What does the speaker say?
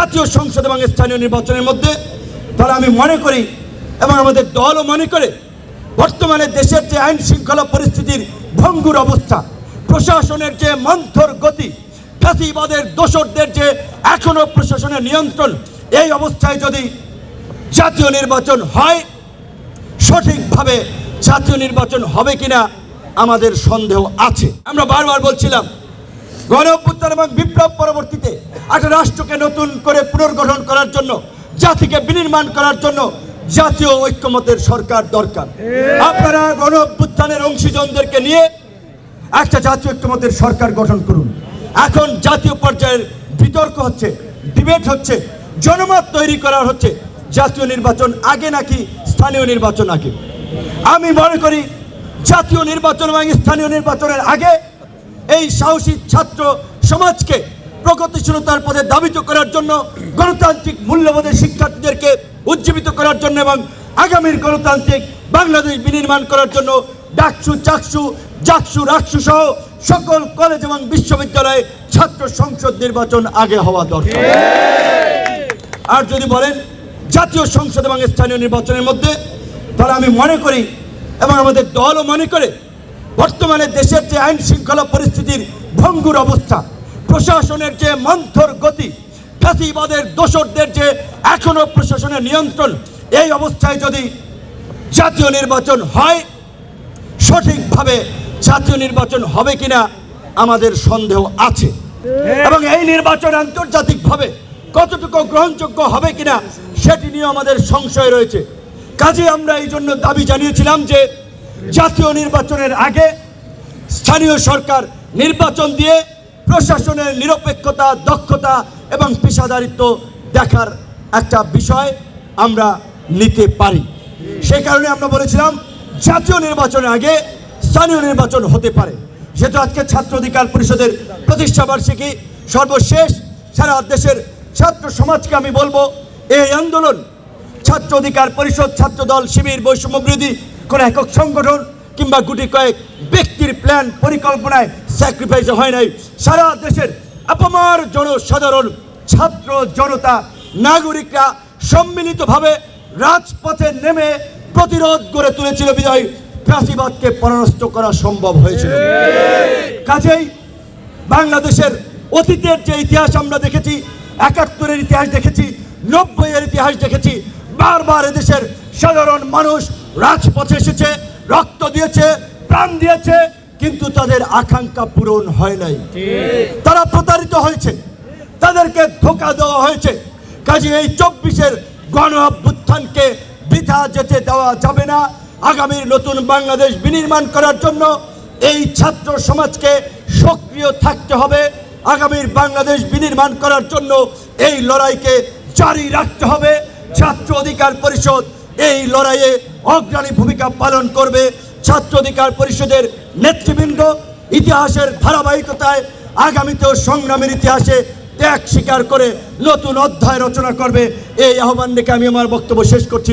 জাতীয় সংসদ এবং স্থানীয় নির্বাচনের মধ্যে তারা আমি মনে করি এবং আমাদের দলও মনে করে বর্তমানে দেশের যে আইন শৃঙ্খলা পরিস্থিতির ভঙ্গুর অবস্থা, প্রশাসনের যে মন্থর গতি, ফ্যাসিবাদের দোসরদের যে এখনও প্রশাসনের নিয়ন্ত্রণ, এই অবস্থায় যদি জাতীয় নির্বাচন হয়, সঠিকভাবে জাতীয় নির্বাচন হবে কিনা আমাদের সন্দেহ আছে। আমরা বারবার বলছিলাম গণ এবং বিপ্লব পরবর্তীতে একটা রাষ্ট্রকে নতুন করে পুনর্গঠন করার জন্য জাতিকে বিনির্মাণ করার জন্য জাতীয় ঐক্যমতের সরকার দরকার। আপনারা গণ অভ্যুত্থানের অংশীজনদেরকে নিয়ে একটা জাতীয় ঐক্যমতের সরকার গঠন করুন। এখন জাতীয় পর্যায়ের বিতর্ক হচ্ছে ডিবেট হচ্ছে জনমত তৈরি করা হচ্ছে জাতীয় নির্বাচন আগে নাকি স্থানীয় নির্বাচন আগে? আমি মনে করি জাতীয় নির্বাচন এবং স্থানীয় নির্বাচনের আগে এই সাহসী ছাত্র সমাজকে প্রগতিশীলতার পথে দাবিত করার জন্য গণতান্ত্রিক মূল্যবোধের শিক্ষার্থীদেরকে উজ্জীবিত করার জন্য এবং আগামীর গণতান্ত্রিক বাংলাদেশ বিনির্মাণ করার জন্য ডাকসু, চাকসু জাকসু রাকসু সহ সকল কলেজ এবং বিশ্ববিদ্যালয়ে ছাত্র সংসদ নির্বাচন আগে হওয়া দরকার। আর যদি বলেন জাতীয় সংসদ এবং স্থানীয় নির্বাচনের মধ্যে, তাহলে আমি মনে করি এবং আমাদের দলও মনে করে বর্তমানে দেশের যে আইন শৃঙ্খলা পরিস্থিতির ভঙ্গুর অবস্থা, প্রশাসনের যে মন্থর গতি ফ্যাসিবাদের দোসরদের যে এখনও প্রশাসনের নিয়ন্ত্রণ, এই অবস্থায় যদি জাতীয় নির্বাচন হয়, সঠিকভাবে জাতীয় নির্বাচন হবে কিনা আমাদের সন্দেহ আছে। এবং এই নির্বাচন আন্তর্জাতিকভাবে কতটুকু গ্রহণযোগ্য হবে কিনা, সেটি নিয়ে আমাদের সংশয় রয়েছে। কাজে আমরা এই জন্য দাবি জানিয়েছিলাম যে জাতীয় নির্বাচনের আগে স্থানীয় সরকার নির্বাচন দিয়ে প্রশাসনের নিরপেক্ষতা, দক্ষতা এবং পেশাদারিত্ব দেখার একটা বিষয় আমরা নিতে পারি। সেই কারণে আমরা বলেছিলাম, জাতীয় নির্বাচনের আগে স্থানীয় নির্বাচন হতে পারে। যেহেতু আজকে ছাত্র অধিকার পরিষদের প্রতিষ্ঠা বার্ষিকী সর্বশেষ সারা দেশের ছাত্র সমাজকে আমি বলব, এই আন্দোলন ছাত্র অধিকার পরিষদ, ছাত্র দল, শিবির, বৈষম্য বিরোধী কোনো একক সংগঠন কিংবা গুটি কয়েক ব্যক্তির প্ল্যান পরিকল্পনায় স্যাক্রিফাইস হয় নাই। সারা দেশের আপামার জনসাধারণ, ছাত্র জনতা, নাগরিকরা সম্মিলিতভাবে রাজপথে নেমে প্রতিরোধ গড়ে তুলেছিল বিজয়। ফ্যাসিবাদকে পরাস্ত করা সম্ভব হয়েছিল। কাজেই বাংলাদেশের অতীতের যে ইতিহাস আমরা দেখেছি, একাত্তরের ইতিহাস দেখেছি, নব্বইয়ের ইতিহাস দেখেছি বারবার এদেশের সাধারণ মানুষ রাজপথে এসেছে রক্ত দিয়েছে প্রাণ দিয়েছে কিন্তু তাদের আকাঙ্ক্ষা পূরণ হয় নাই। তারা প্রতারিত হয়েছে তাদেরকে ধোকা দেওয়া হয়েছে। কাজে এই চব্বিশের গণ অভ্যুত্থানকে বৃথা যেতে দেওয়া যাবে না। আগামীর নতুন বাংলাদেশ বিনির্মাণ করার জন্য এই ছাত্র সমাজকে সক্রিয় থাকতে হবে। আগামীর বাংলাদেশ বিনির্মাণ করার জন্য এই লড়াইকে জারি রাখতে হবে। ছাত্র অধিকার পরিষদ এই লড়াইয়ে অগ্রণী ভূমিকা পালন করবে। ছাত্র অধিকার পরিষদের নেতৃবৃন্দ ইতিহাসের ধারাবাহিকতায় আগামীতেও সংগ্রামের ইতিহাসে ত্যাগ স্বীকার করে নতুন অধ্যায় রচনা করবে। এই আহ্বান দেখে আমি আমার বক্তব্য শেষ করছি।